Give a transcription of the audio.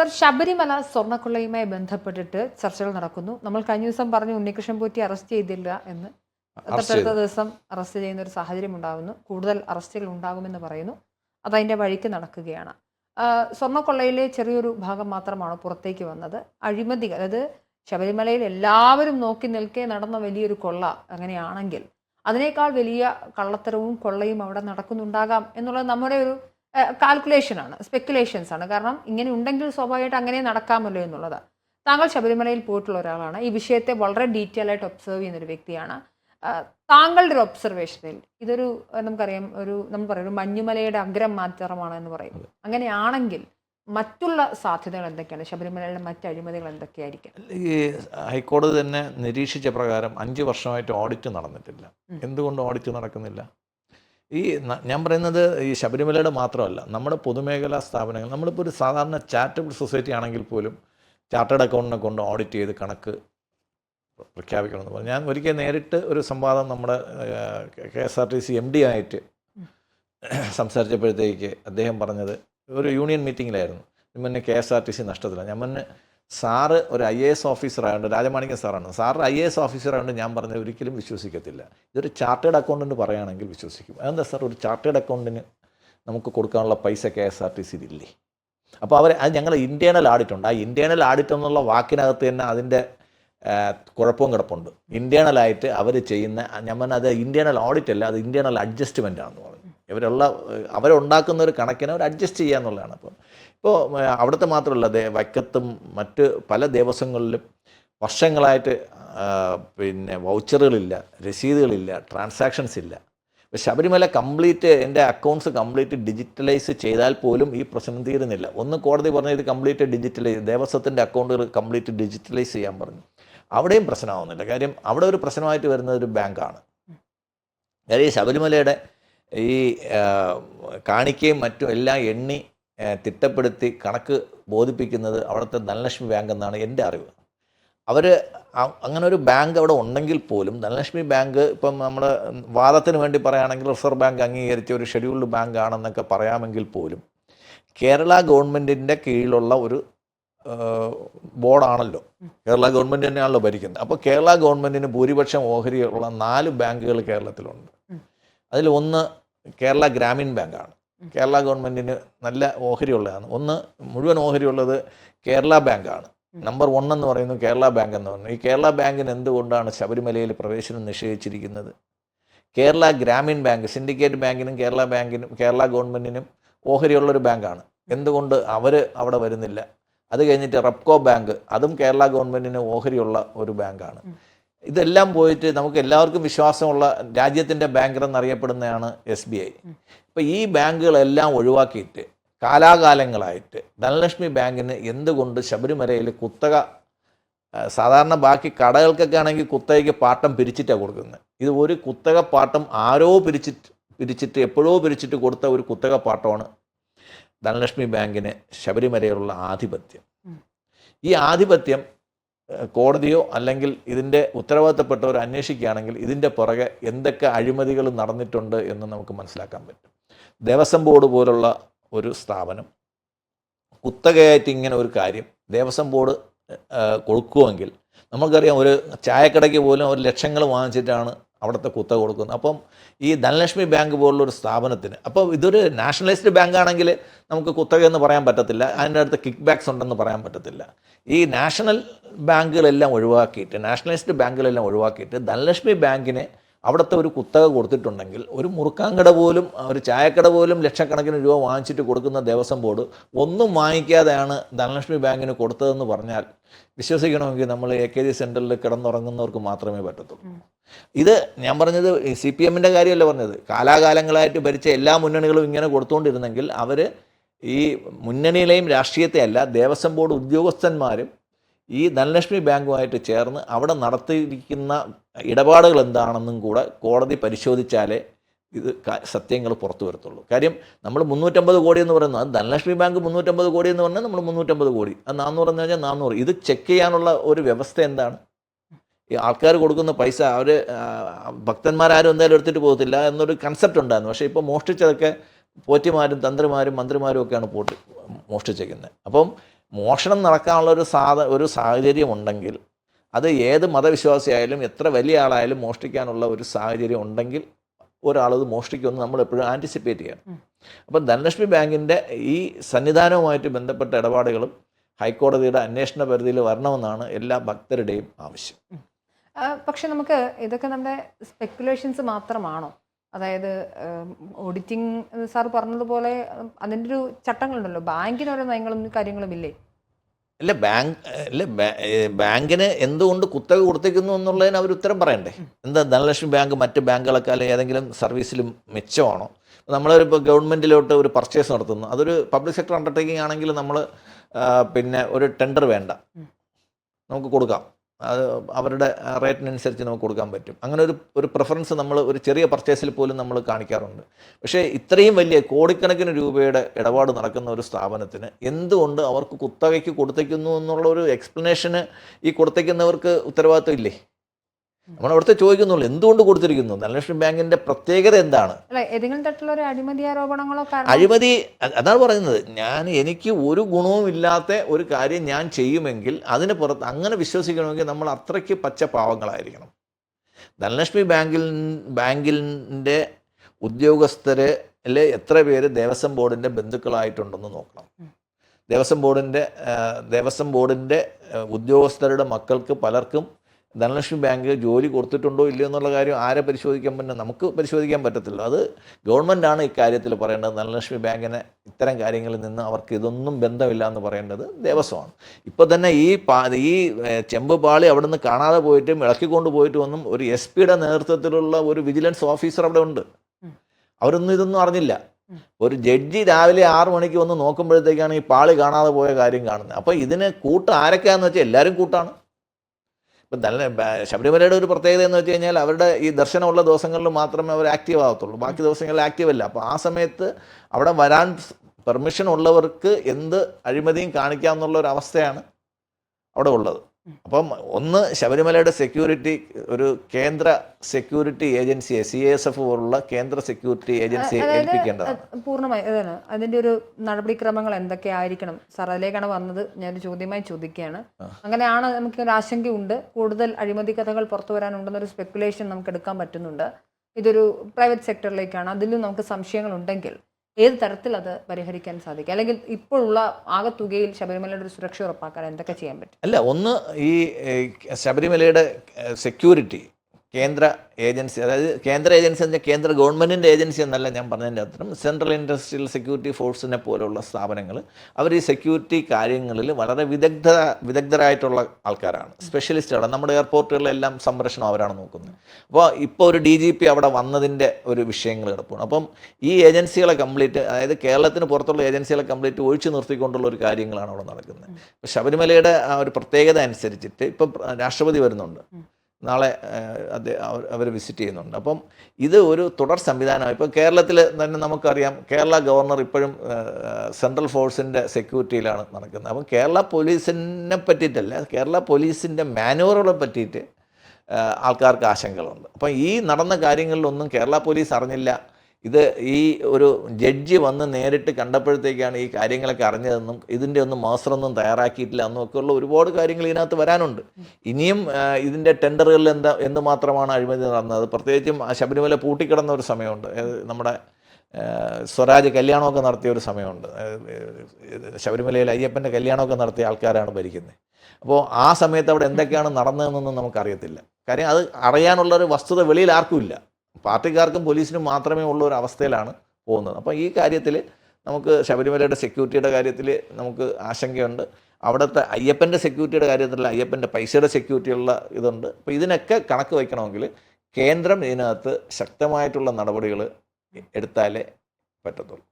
Sir Sabarimala സ്വർണക്കൊള്ളയുമായി ബന്ധപ്പെട്ടിട്ട് ചർച്ചകൾ നടക്കുന്നു. നമ്മൾ കഴിഞ്ഞ ദിവസം പറഞ്ഞു ഉണ്ണികൃഷ്ണൻ പോറ്റി അറസ്റ്റ് ചെയ്തില്ല എന്ന്. തൊട്ടടുത്ത ദിവസം അറസ്റ്റ് ചെയ്യുന്ന ഒരു സാഹചര്യം ഉണ്ടാകുന്നു കൂടുതൽ അറസ്റ്റുകൾ ഉണ്ടാകുമെന്ന് പറയുന്നു. അതതിന്റെ വഴിക്ക് നടക്കുകയാണ്. സ്വർണക്കൊള്ളയിലെ ചെറിയൊരു ഭാഗം മാത്രമാണ് പുറത്തേക്ക് വന്നത്. അഴിമതി അതായത് ശബരിമലയിൽ എല്ലാവരും നോക്കി നിൽക്കേ നടന്ന വലിയൊരു കൊള്ള അങ്ങനെയാണെങ്കിൽ അതിനേക്കാൾ വലിയ കള്ളത്തരവും കൊള്ളയും അവിടെ നടക്കുന്നുണ്ടാകാം എന്നുള്ളത് നമ്മുടെ ഒരു കാൽക്കുലേഷൻ ആണ് സ്പെക്കുലേഷൻസ് ആണ്. കാരണം ഇങ്ങനെ ഉണ്ടെങ്കിൽ സ്വാഭാവികമായിട്ട് അങ്ങനെ നടക്കാമല്ലോ എന്നുള്ളത്. താങ്കൾ ശബരിമലയിൽ പോയിട്ടുള്ള ഒരാളാണ്. ഈ വിഷയത്തെ വളരെ ഡീറ്റെയിൽ ആയിട്ട് ഒബ്സർവ് ചെയ്യുന്ന ഒരു വ്യക്തിയാണ്. താങ്കളുടെ ഒരു ഒബ്സർവേഷനിൽ ഇതൊരു നമുക്കറിയാം ഒരു നമ്മൾ പറയും ഒരു മഞ്ഞുമലയുടെ അഗ്രം മാത്രമാണ് എന്ന് പറയും. അങ്ങനെയാണെങ്കിൽ മറ്റുള്ള സാധ്യതകൾ എന്തൊക്കെയാണ്? ശബരിമലയിലെ മറ്റ് അഴിമതികൾ എന്തൊക്കെയായിരിക്കും? ഈ ഹൈക്കോടതി തന്നെ നിരീക്ഷിച്ച പ്രകാരം അഞ്ച് വർഷമായിട്ട് ഓഡിറ്റ് നടന്നിട്ടില്ല. എന്തുകൊണ്ട് ഓഡിറ്റ് നടക്കുന്നില്ല? ഈ ഞാൻ പറയുന്നത് ഈ ശബരിമലയുടെ മാത്രമല്ല നമ്മുടെ പൊതുമേഖലാ സ്ഥാപനങ്ങൾ നമ്മളിപ്പോൾ ഒരു സാധാരണ ചാരിറ്റബിൾ സൊസൈറ്റി ആണെങ്കിൽ പോലും ചാർട്ടേഡ് അക്കൗണ്ടിനെ കൊണ്ട് ഓഡിറ്റ് ചെയ്ത് കണക്ക് പ്രഖ്യാപിക്കണമെന്ന് പറഞ്ഞു. ഞാൻ ഒരിക്കൽ നേരിട്ട് ഒരു സംവാദം നമ്മുടെ K S R T C M D ആയിട്ട് സംസാരിച്ചപ്പോഴത്തേക്ക് അദ്ദേഹം പറഞ്ഞത് ഒരു യൂണിയൻ മീറ്റിങ്ങിലായിരുന്നു മുന്നേ K S R T C നഷ്ടത്തില്ല ഞാൻ മുന്നേ സാറ് ഒരു ഐ എ എസ് ഓഫീസറായതുകൊണ്ട് രാജമാണിക്യ സാറാണ്. സാറ് ഐ എ എസ് ഓഫീസറായതുകൊണ്ട് ഞാൻ പറഞ്ഞത് ഒരിക്കലും വിശ്വസിക്കത്തില്ല. ഇതൊരു ചാർട്ടേഡ് അക്കൗണ്ടന്റ് പറയുകയാണെങ്കിൽ വിശ്വസിക്കും. അതെന്താ സാർ? ഒരു ചാർട്ടേഡ് അക്കൗണ്ടിന് നമുക്ക് കൊടുക്കാനുള്ള പൈസ കെ എസ് ആർ ടി സിയിലില്ലേ അപ്പോൾ അവർ അത് ഞങ്ങൾ ഇന്റേണൽ ആഡിറ്റ് ഉണ്ട് ആ ഇന്റേണൽ ആഡിറ്റ് എന്നുള്ള വാക്കിനകത്ത് തന്നെ അതിന്റെ കുഴപ്പവും കിടപ്പുണ്ട്. ഇന്റേണലായിട്ട് അവർ ചെയ്യുന്ന ഞാൻ പറഞ്ഞ അത് ഇന്റേണൽ ഓഡിറ്റ് അല്ല അത് ഇന്റേണൽ അഡ്ജസ്റ്റ്മെന്റ് ആണെന്ന് പറഞ്ഞു. ഇവരുള്ള അവരുണ്ടാക്കുന്ന ഒരു കണക്കിനെ അവർ അഡ്ജസ്റ്റ് ചെയ്യുക എന്നുള്ളതാണ് അപ്പം. ഇപ്പോൾ അവിടുത്തെ മാത്രമല്ല ദേ വൈക്കത്തും മറ്റ് പല ദിവസങ്ങളിലും വർഷങ്ങളായിട്ട് പിന്നെ വൗച്ചറുകളില്ല രസീതുകളില്ല ട്രാൻസാക്ഷൻസ് ഇല്ല. ഇപ്പോൾ ശബരിമല കംപ്ലീറ്റ് എന്റെ അക്കൗണ്ട്സ് കംപ്ലീറ്റ് ഡിജിറ്റലൈസ് ചെയ്താൽ പോലും ഈ പ്രശ്നം തീരുന്നില്ല. ഒന്ന് കോടതി പറഞ്ഞ ഇത് കംപ്ലീറ്റ് ഡിജിറ്റലൈസ് ദേവസ്വത്തിന്റെ അക്കൗണ്ടുകൾ കംപ്ലീറ്റ് ഡിജിറ്റലൈസ് ചെയ്യാൻ പറഞ്ഞു. അവിടെയും പ്രശ്നമാവുന്നില്ല. കാര്യം അവിടെ ഒരു പ്രശ്നമായിട്ട് വരുന്നത് ഒരു ബാങ്കാണ് കാര്യം ശബരിമലയുടെ ഈ കാണിക്കുകയും മറ്റും എല്ലാം എണ്ണി തിട്ടപ്പെടുത്തി കണക്ക് ബോധിപ്പിക്കുന്നത് അവിടുത്തെ ധനലക്ഷ്മി ബാങ്ക് എന്നാണ് എന്റെ അറിവ്. അവർ അങ്ങനെ ഒരു ബാങ്ക് അവിടെ ഉണ്ടെങ്കിൽ പോലും ധനലക്ഷ്മി ബാങ്ക് ഇപ്പം നമ്മൾ വാദത്തിന് വേണ്ടി പറയുകയാണെങ്കിൽ റിസർവ് ബാങ്ക് അംഗീകരിച്ച ഒരു ഷെഡ്യൂൾഡ് ബാങ്ക് ആണെന്നൊക്കെ പറയാമെങ്കിൽ പോലും കേരള ഗവൺമെന്റിന്റെ കീഴിലുള്ള ഒരു ബോർഡാണല്ലോ. കേരള ഗവൺമെന്റ് തന്നെയാണല്ലോ ഭരിക്കുന്നത്. അപ്പോൾ കേരള ഗവൺമെന്റിന് ഭൂരിപക്ഷം ഓഹരിയുള്ള നാല് ബാങ്കുകൾ കേരളത്തിലുണ്ട്. അതിൽ ഒന്ന് കേരള ഗ്രാമീൺ ബാങ്കാണ്. കേരള ഗവൺമെന്റിന് നല്ല ഓഹരിയുള്ളതാണ്. ഒന്ന് മുഴുവൻ ഓഹരിയുള്ളത് കേരള ബാങ്കാണ്. നമ്പർ വൺ എന്ന് പറയുന്നത് കേരള ബാങ്ക് എന്ന് പറയുന്നു ഈ കേരള ബാങ്കിന് എന്തുകൊണ്ടാണ് ശബരിമലയിൽ പ്രവേശനം നിഷേധിച്ചിരിക്കുന്നത്? കേരള ഗ്രാമീൺ ബാങ്ക് സിൻഡിക്കേറ്റ് ബാങ്കിനും കേരള ബാങ്കിനും കേരള ഗവൺമെന്റിനും ഓഹരിയുള്ളൊരു ബാങ്കാണ്. എന്തുകൊണ്ട് അവർ അവിടെ വരുന്നില്ല? അത് കഴിഞ്ഞിട്ട് റെപ്കോ ബാങ്ക് അതും കേരള ഗവൺമെന്റിന് ഓഹരിയുള്ള ഒരു ബാങ്കാണ്. ഇതെല്ലാം പോയിട്ട് നമുക്ക് എല്ലാവർക്കും വിശ്വാസമുള്ള രാജ്യത്തിന്റെ ബാങ്കർ എന്നറിയപ്പെടുന്നതാണ് എസ് ബി ഐ ഇപ്പം ഇപ്പോൾ ഈ ബാങ്കുകളെല്ലാം ഒഴിവാക്കിയിട്ട് കാലാകാലങ്ങളായിട്ട് ധനലക്ഷ്മി ബാങ്കിന് എന്തുകൊണ്ട് ശബരിമലയിൽ കുത്തക സാധാരണ ബാക്കി കടകൾക്കൊക്കെ ആണെങ്കിൽ കുത്തകയ്ക്ക് പാട്ടം പിരിച്ചിട്ടാണ് കൊടുക്കുന്നത്. ഇത് ഒരു കുത്തക പാട്ടം ആരോ പിരിച്ചിട്ട് പിരിച്ചിട്ട് എപ്പോഴോ പിരിച്ചിട്ട് കൊടുത്ത ഒരു കുത്തക പാട്ടമാണ് ധനലക്ഷ്മി ബാങ്കിന് ശബരിമലയിലുള്ള ആധിപത്യം. ഈ ആധിപത്യം കോടതിയോ അല്ലെങ്കിൽ ഇതിന്റെ ഉത്തരവാദിത്തപ്പെട്ടവർ അന്വേഷിക്കുകയാണെങ്കിൽ ഇതിന്റെ പുറകെ എന്തൊക്കെ അഴിമതികൾ നടന്നിട്ടുണ്ട് എന്ന് നമുക്ക് മനസ്സിലാക്കാൻ പറ്റും. ദേവസ്വം ബോർഡ് പോലുള്ള ഒരു സ്ഥാപനം കുത്തകയായിട്ട് ഇങ്ങനെ ഒരു കാര്യം ദേവസ്വം ബോർഡ് കൊടുക്കുമെങ്കിൽ നമുക്കറിയാം ഒരു ചായക്കടയ്ക്ക് പോലും ഒരു ലക്ഷങ്ങൾ വാങ്ങിച്ചിട്ടാണ് അവിടുത്തെ കുത്തക കൊടുക്കുന്നത്. അപ്പം ഈ ധനലക്ഷ്മി ബാങ്ക് പോലുള്ള ഒരു സ്ഥാപനത്തിന് അപ്പോൾ ഇതൊരു നാഷണലൈസ്ഡ് ബാങ്ക് ആണെങ്കിൽ നമുക്ക് കുത്തക എന്ന് പറയാൻ പറ്റത്തില്ല അതിന്റെ അടുത്ത് കിക്ക് ബാക്സ് ഉണ്ടെന്ന് പറയാൻ പറ്റത്തില്ല. ഈ നാഷണൽ ബാങ്കുകളെല്ലാം ഒഴിവാക്കിയിട്ട് നാഷണലൈസ്ഡ് ബാങ്കുകളെല്ലാം ഒഴിവാക്കിയിട്ട് ധനലക്ഷ്മി ബാങ്കിന് അവിടുത്തെ ഒരു കുത്തക കൊടുത്തിട്ടുണ്ടെങ്കിൽ ഒരു മുറുക്കാൻകട പോലും ഒരു ചായക്കട പോലും ലക്ഷക്കണക്കിന് രൂപ വാങ്ങിച്ചിട്ട് കൊടുക്കുന്ന ദേവസ്വം ബോർഡ് ഒന്നും വാങ്ങിക്കാതെയാണ് ധനലക്ഷ്മി ബാങ്കിന് കൊടുത്തതെന്ന് പറഞ്ഞാൽ വിശ്വസിക്കണമെങ്കിൽ നമ്മൾ എ കെ ജി സെന്ററിൽ കിടന്നുറങ്ങുന്നവർക്ക് മാത്രമേ പറ്റത്തുള്ളൂ. ഇത് ഞാൻ പറഞ്ഞത് സി പി എമ്മിന്റെ കാര്യമല്ല പറഞ്ഞത്. കാലാകാലങ്ങളായിട്ട് ഭരിച്ച എല്ലാ മുന്നണികളും ഇങ്ങനെ കൊടുത്തുകൊണ്ടിരുന്നെങ്കിൽ അവർ ഈ മുന്നണിയിലെയും രാഷ്ട്രീയത്തെയല്ല ദേവസ്വം ബോർഡ് ഉദ്യോഗസ്ഥന്മാരും ഈ ധനലക്ഷ്മി ബാങ്കുമായിട്ട് ചേർന്ന് അവിടെ നടത്തിയിരിക്കുന്ന ഇടപാടുകൾ എന്താണെന്നും കൂടെ കോടതി പരിശോധിച്ചാലേ ഇത് സത്യങ്ങൾ പുറത്തു വരത്തുള്ളൂ. കാര്യം നമ്മൾ മുന്നൂറ്റമ്പത് കോടി എന്ന് പറയുന്നത് അത് ധനലക്ഷ്മി ബാങ്ക് മുന്നൂറ്റമ്പത് കോടി എന്ന് പറഞ്ഞാൽ നമ്മൾ മുന്നൂറ്റമ്പത് കോടി. അത് നാന്നൂറ് എന്ന് പറഞ്ഞാൽ നാന്നൂറ്. ഇത് ചെക്ക് ചെയ്യാനുള്ള ഒരു വ്യവസ്ഥ എന്താണ്? ഈ ആൾക്കാർ കൊടുക്കുന്ന പൈസ അവർ ഭക്തന്മാരാരും എന്തായാലും എടുത്തിട്ട് പോകത്തില്ല എന്നൊരു കൺസെപ്റ്റ് ഉണ്ടായിരുന്നു. പക്ഷേ ഇപ്പോൾ മോഷ്ടിച്ചതൊക്കെ പോറ്റിമാരും തന്ത്രിമാരും മന്ത്രിമാരും ഒക്കെയാണ് പോട്ട് മോഷ്ടിച്ചേക്കുന്നത്. അപ്പം മോഷണം നടക്കാനുള്ള ഒരു സാധ ഒരു സാഹചര്യം ഉണ്ടെങ്കിൽ അത് ഏത് മതവിശ്വാസിയായാലും എത്ര വലിയ ആളായാലും മോഷ്ടിക്കാനുള്ള ഒരു സാഹചര്യം ഉണ്ടെങ്കിൽ ഒരാളത് മോഷ്ടിക്കുമെന്ന് നമ്മൾ എപ്പോഴും ആന്റിസിപ്പേറ്റ് ചെയ്യണം. അപ്പം ധനലക്ഷ്മി ബാങ്കിന്റെ ഈ സന്നിധാനവുമായിട്ട് ബന്ധപ്പെട്ട ഇടപാടുകളും ഹൈക്കോടതിയുടെ അന്വേഷണ പരിധിയിൽ വരണമെന്നാണ് എല്ലാ ഭക്തരുടെയും ആവശ്യം. പക്ഷെ നമുക്ക് ഇതൊക്കെ നമ്മുടെ സ്പെക്കുലേഷൻസ് മാത്രമാണോ? അതായത് ഓഡിറ്റിംഗ് സാർ പറഞ്ഞതുപോലെ അതിന്റെ ഒരു ചട്ടങ്ങളുണ്ടല്ലോ. ബാങ്കിന് ഓരോ നയങ്ങളും കാര്യങ്ങളും ഇല്ലേ? അല്ല ബാങ്ക് അല്ല ബാങ്കിന് എന്തുകൊണ്ട് കുത്തക കൊടുത്തേക്കുന്നു എന്നുള്ളതിന് അവർ ഉത്തരം പറയണ്ടേ? എന്താ ധനലക്ഷ്മി ബാങ്ക് മറ്റ് ബാങ്കുകളൊക്കെ അല്ലെങ്കിൽ ഏതെങ്കിലും സർവീസിലും മെച്ചമാണോ? നമ്മളിപ്പോൾ ഗവൺമെന്റിലോട്ട് ഒരു പർച്ചേസ് നടത്തുന്നു. അതൊരു പബ്ലിക് സെക്ടർ അണ്ടർടേക്കിംഗ് ആണെങ്കിൽ നമ്മൾ പിന്നെ ഒരു ടെൻഡർ വേണ്ട. നമുക്ക് കൊടുക്കാം. അത് അവരുടെ റേറ്റിനനുസരിച്ച് നമുക്ക് കൊടുക്കാൻ പറ്റും. അങ്ങനെ ഒരു ഒരു പ്രിഫറൻസ് നമ്മൾ ഒരു ചെറിയ പർച്ചേസിൽ പോലും നമ്മൾ കാണിക്കാറുണ്ട്. പക്ഷേ ഇത്രയും വലിയ കോടിക്കണക്കിന് രൂപയുടെ ഇടപാട് നടക്കുന്ന ഒരു സ്ഥാപനത്തിന് എന്തുകൊണ്ട് അവർക്ക് കുത്തകയ്ക്ക് കൊടുത്തേക്കുന്നു എന്നുള്ള ഒരു എക്സ്പ്ലനേഷന് ഈ കൊടുത്തേക്കുന്നവർക്ക് ഉത്തരവാദിത്വം ഇല്ലേ? നമ്മൾ അവിടുത്തെ ചോദിക്കുന്നുള്ളൂ എന്തുകൊണ്ട് കൊടുത്തിരിക്കുന്നു? ധനലക്ഷ്മി ബാങ്കിന്റെ പ്രത്യേകത എന്താണ്? ഏതെങ്കിലും തരത്തിലുള്ള അഴിമതി ആരോപണങ്ങളോ അഴിമതി അതാണ് പറയുന്നത്. ഞാൻ എനിക്ക് ഒരു ഗുണവും ഇല്ലാത്ത ഒരു കാര്യം ഞാൻ ചെയ്യുമെങ്കിൽ അതിന് പുറത്ത് അങ്ങനെ വിശ്വസിക്കണമെങ്കിൽ നമ്മൾ അത്രയ്ക്ക് പച്ച പാവങ്ങളായിരിക്കണം. ധനലക്ഷ്മി ബാങ്കിൽ ബാങ്കിന്റെ ഉദ്യോഗസ്ഥരിൽ എത്ര പേര് ദേവസ്വം ബോർഡിന്റെ ബന്ധുക്കളായിട്ടുണ്ടെന്ന് നോക്കണം. ദേവസ്വം ബോർഡിന്റെ ദേവസ്വം ബോർഡിന്റെ ഉദ്യോഗസ്ഥരുടെ മക്കൾക്ക് പലർക്കും ധനലക്ഷ്മി ബാങ്ക് ജോലി കൊടുത്തിട്ടുണ്ടോ ഇല്ലയോ എന്നുള്ള കാര്യം ആരെ പരിശോധിക്കാൻ പറ്റും നമുക്ക് പരിശോധിക്കാൻ പറ്റത്തില്ല. അത് ഗവൺമെന്റാണ് ഇക്കാര്യത്തിൽ പറയേണ്ടത്. ധനലക്ഷ്മി ബാങ്കിനെ ഇത്തരം കാര്യങ്ങളിൽ നിന്ന് അവർക്ക് ഇതൊന്നും ബന്ധമില്ല എന്ന് പറയേണ്ടത് ദേവസ്വമാണ്. ഇപ്പോൾ തന്നെ ഈ പാ ഈ ചെമ്പ് പാളി അവിടെ നിന്ന് കാണാതെ പോയിട്ടും ഇളക്കിക്കൊണ്ട് പോയിട്ടും വന്നും ഒരു എസ് പിയുടെ നേതൃത്വത്തിലുള്ള ഒരു വിജിലൻസ് ഓഫീസർ അവിടെ ഉണ്ട്. അവരൊന്നും ഇതൊന്നും അറിഞ്ഞില്ല. ഒരു ജഡ്ജി രാവിലെ ആറ് മണിക്ക് വന്ന് നോക്കുമ്പോഴത്തേക്കാണ് ഈ പാളി കാണാതെ പോയ കാര്യം കാണുന്നത്. അപ്പോൾ ഇതിന് കൂട്ട് ആരൊക്കെയാന്ന് വെച്ചാൽ എല്ലാവരും കൂട്ടാണ്. ഇപ്പം നല്ല ശബരിമലയുടെ ഒരു പ്രത്യേകത എന്ന് വെച്ച് കഴിഞ്ഞാൽ അവരുടെ ഈ ദർശനമുള്ള ദിവസങ്ങളിൽ മാത്രമേ അവർ ആക്റ്റീവ് ആകത്തുള്ളൂ ബാക്കി ദിവസങ്ങളിൽ ആക്റ്റീവ് അല്ല. അപ്പോൾ ആ സമയത്ത് അവിടെ വരാൻ പെർമിഷൻ ഉള്ളവർക്ക് എന്ത് അഴിമതിയും കാണിക്കാം എന്നുള്ള ഒരു അവസ്ഥയാണ് അവിടെ ഉള്ളത്. അപ്പം ഒന്ന് ശബരിമലയുടെ സെക്യൂരിറ്റി ഒരു കേന്ദ്ര സെക്യൂരിറ്റി ഏജൻസിയെ സി എസ് എഫ് പോലുള്ള കേന്ദ്ര സെക്യൂരിറ്റി ഏജൻസിയെ ഏൽപ്പിക്കേണ്ടതാണ്. പൂർണമായി അതാണ് അതിന്റെ ഒരു നടപടിക്രമങ്ങൾ എന്തൊക്കെ ആയിരിക്കണം സാർ അതിലേക്കാണ് വന്നത്. ഞാനൊരു ചോദ്യമായി ചോദിക്കുകയാണ്. അങ്ങനെയാണ് നമുക്ക് ഒരു ആശങ്കയുണ്ട്. കൂടുതൽ അഴിമതി കഥകൾ പുറത്തു വരാനുണ്ടെന്നൊരു സ്പെക്കുലേഷൻ നമുക്ക് എടുക്കാൻ പറ്റുന്നുണ്ട്. ഇതൊരു പ്രൈവറ്റ് സെക്ടറിലേക്കാണ് അതിലും നമുക്ക് സംശയങ്ങൾ ഉണ്ടെങ്കിൽ ഏത് തരത്തിൽ അത് പരിഹരിക്കാൻ സാധിക്കും? അല്ലെങ്കിൽ ഇപ്പോഴുള്ള ആകെ തുകയിൽ ശബരിമലയുടെ ഒരു സുരക്ഷ ഉറപ്പാക്കാൻ എന്തൊക്കെ ചെയ്യാൻ പറ്റും? അല്ല ഒന്ന് ഈ ശബരിമലയുടെ സെക്യൂരിറ്റി കേന്ദ്ര ഏജൻസി അതായത് കേന്ദ്ര ഏജൻസി എന്ന് കേന്ദ്ര ഗവൺമെന്റിന്റെ ഏജൻസി എന്നല്ല ഞാൻ പറഞ്ഞതിന്റെ അത്ര സെൻട്രൽ ഇൻഡസ്ട്രിയൽ സെക്യൂരിറ്റി ഫോഴ്സിനെ പോലുള്ള സ്ഥാപനങ്ങൾ അവർ ഈ സെക്യൂരിറ്റി കാര്യങ്ങളിൽ വളരെ വിദഗ്ധ വിദഗ്ധരായിട്ടുള്ള ആൾക്കാരാണ്. സ്പെഷ്യലിസ്റ്റുകളാണ് നമ്മുടെ എയർപോർട്ടുകളിലെല്ലാം സംരക്ഷണം അവരാണ് നോക്കുന്നത്. അപ്പോൾ ഇപ്പോൾ ഒരു ഡി ജി പി അവിടെ വന്നതിന്റെ ഒരു വിഷയങ്ങൾ കിടപ്പുണ്ട്. അപ്പം ഈ ഏജൻസികളെ കംപ്ലീറ്റ് അതായത് കേരളത്തിന് പുറത്തുള്ള ഏജൻസികളെ കംപ്ലീറ്റ് ഒഴിച്ചു നിർത്തിക്കൊണ്ടുള്ള ഒരു കാര്യങ്ങളാണ് അവിടെ നടക്കുന്നത്. ശബരിമലയുടെ ആ ഒരു പ്രത്യേകത അനുസരിച്ചിട്ട് ഇപ്പം രാഷ്ട്രപതി വരുന്നുണ്ട്. നാളെ അവർ വിസിറ്റ് ചെയ്യുന്നുണ്ട്. അപ്പം ഇത് ഒരു തുടർ സംവിധാനമാണ് ഇപ്പോൾ കേരളത്തിൽ തന്നെ നമുക്കറിയാം കേരള ഗവർണർ ഇപ്പോഴും സെൻട്രൽ ഫോഴ്സിന്റെ സെക്യൂരിറ്റിയിലാണ് നടക്കുന്നത്. അപ്പം കേരള പോലീസിനെ പറ്റിയിട്ടല്ല കേരള പോലീസിന്റെ മാനുവറുകളെ പറ്റിയിട്ട് ആൾക്കാർക്ക് ആശങ്കകളുണ്ട്. അപ്പം ഈ നടന്ന കാര്യങ്ങളിലൊന്നും കേരള പോലീസ് അറിഞ്ഞില്ല. ഇത് ഈ ഒരു ജഡ്ജി വന്ന് നേരിട്ട് കണ്ടപ്പോഴത്തേക്കാണ് ഈ കാര്യങ്ങളൊക്കെ അറിഞ്ഞതെന്നും ഇതിന്റെ ഒന്നും മാസ്റ്ററൊന്നും തയ്യാറാക്കിയിട്ടില്ല എന്നൊക്കെ ഉള്ള ഒരുപാട് കാര്യങ്ങൾ ഇതിനകത്ത് വരാനുണ്ട്. ഇനിയും ഇതിന്റെ ടെൻഡറുകളിൽ എന്താ എന്തുമാത്രമാണ് അഴിമതി നടന്നത്. പ്രത്യേകിച്ചും ശബരിമല പൂട്ടിക്കിടന്ന ഒരു സമയമുണ്ട്. നമ്മുടെ സ്വരാജ് കല്യാണമൊക്കെ നടത്തിയ ഒരു സമയമുണ്ട്. ശബരിമലയിൽ അയ്യപ്പന്റെ കല്യാണമൊക്കെ നടത്തിയ ആൾക്കാരാണ് ഭരിക്കുന്നത്. അപ്പോൾ ആ സമയത്ത് അവിടെ എന്തൊക്കെയാണ് നടന്നതെന്നൊന്നും നമുക്കറിയത്തില്ല. കാര്യം അത് അറിയാനുള്ളൊരു വസ്തുത വെളിയിൽ ആർക്കുമില്ല പാർട്ടിക്കാർക്കും പോലീസിനും മാത്രമേ ഉള്ള ഒരു അവസ്ഥയിലാണ് പോകുന്നത്. അപ്പോൾ ഈ കാര്യത്തിൽ നമുക്ക് ശബരിമലയുടെ സെക്യൂരിറ്റിയുടെ കാര്യത്തിൽ നമുക്ക് ആശങ്കയുണ്ട്. അവിടുത്തെ അയ്യപ്പന്റെ സെക്യൂരിറ്റിയുടെ കാര്യത്തിൽ അയ്യപ്പന്റെ പൈസയുടെ സെക്യൂരിറ്റിയുള്ള ഇതുണ്ട്. അപ്പോൾ ഇതിനൊക്കെ കണക്ക് വയ്ക്കണമെങ്കിൽ കേന്ദ്രം ഇതിനകത്ത് ശക്തമായിട്ടുള്ള നടപടികൾ എടുത്താലേ പറ്റത്തുള്ളൂ.